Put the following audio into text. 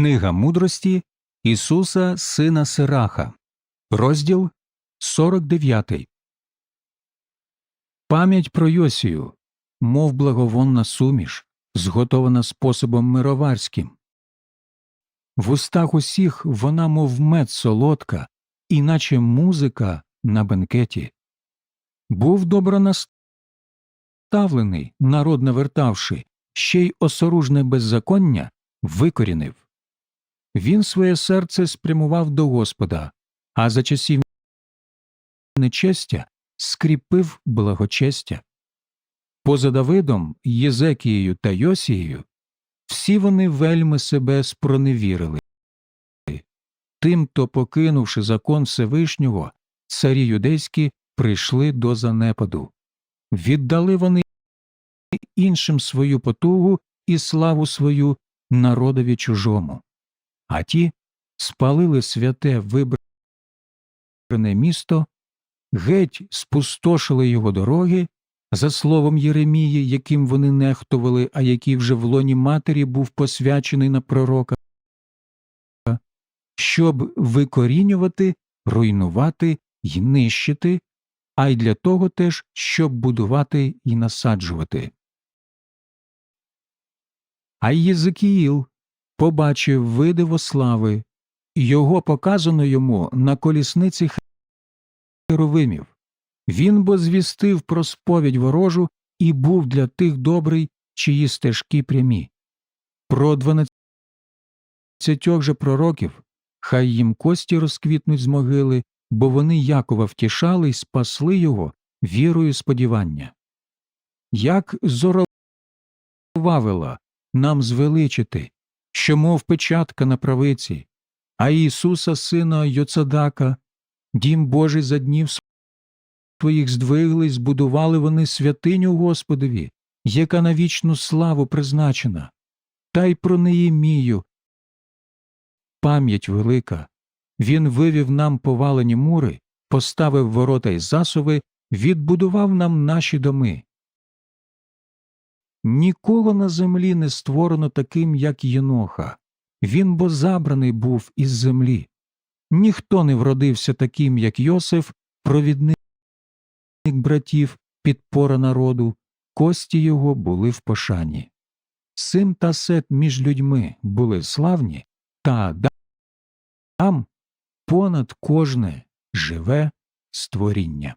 Книга мудрості Ісуса Сина Сираха, розділ 49. Пам'ять про Йосію, мов благовонна суміш, зготована способом мироварським. В устах усіх вона, мов мед солодка, іначе музика на бенкеті. Був добро наставлений, народ навертавши, ще й осоружне беззаконня викорінив. Він своє серце спрямував до Господа, а за часів нечестя скріпив благочестя. Поза Давидом, Єзекією та Йосією всі вони вельми себе спроневірили. Тим, то, покинувши закон Всевишнього, царі юдейські прийшли до занепаду. Віддали вони іншим свою потугу і славу свою народові чужому, а ті спалили святе вибране місто, геть спустошили його дороги, за словом Єремії, яким вони нехтували, а який вже в лоні матері був посвячений на пророка, щоб викорінювати, руйнувати й нищити, а й для того теж, щоб будувати і насаджувати. А Єзекіїл побачив видиво слави, його показано йому на колісниці херовимів. Він бо звістив про сповідь ворожу і був для тих добрий, чиї стежки прямі. Про дванадцятьох же пророків хай їм кості розквітнуть з могили, бо вони Якова втішали й спасли його вірою сподівання. Як зоровавила нам звеличити, що мов печатка на правиці, а Ісуса Сина Йоцадака, дім Божий за днів своїх здвигли збудували вони святиню Господові, яка на вічну славу призначена, та й про Неємію. Пам'ять велика. Він вивів нам повалені мури, поставив ворота й засови, відбудував нам наші доми. Нікого на землі не створено таким, як Єноха. Він бо забраний був із землі. Ніхто не вродився таким, як Йосиф, провідник братів, підпора народу, кості його були в пошані. Сим та сет між людьми були славні, та там понад кожне живе створіння.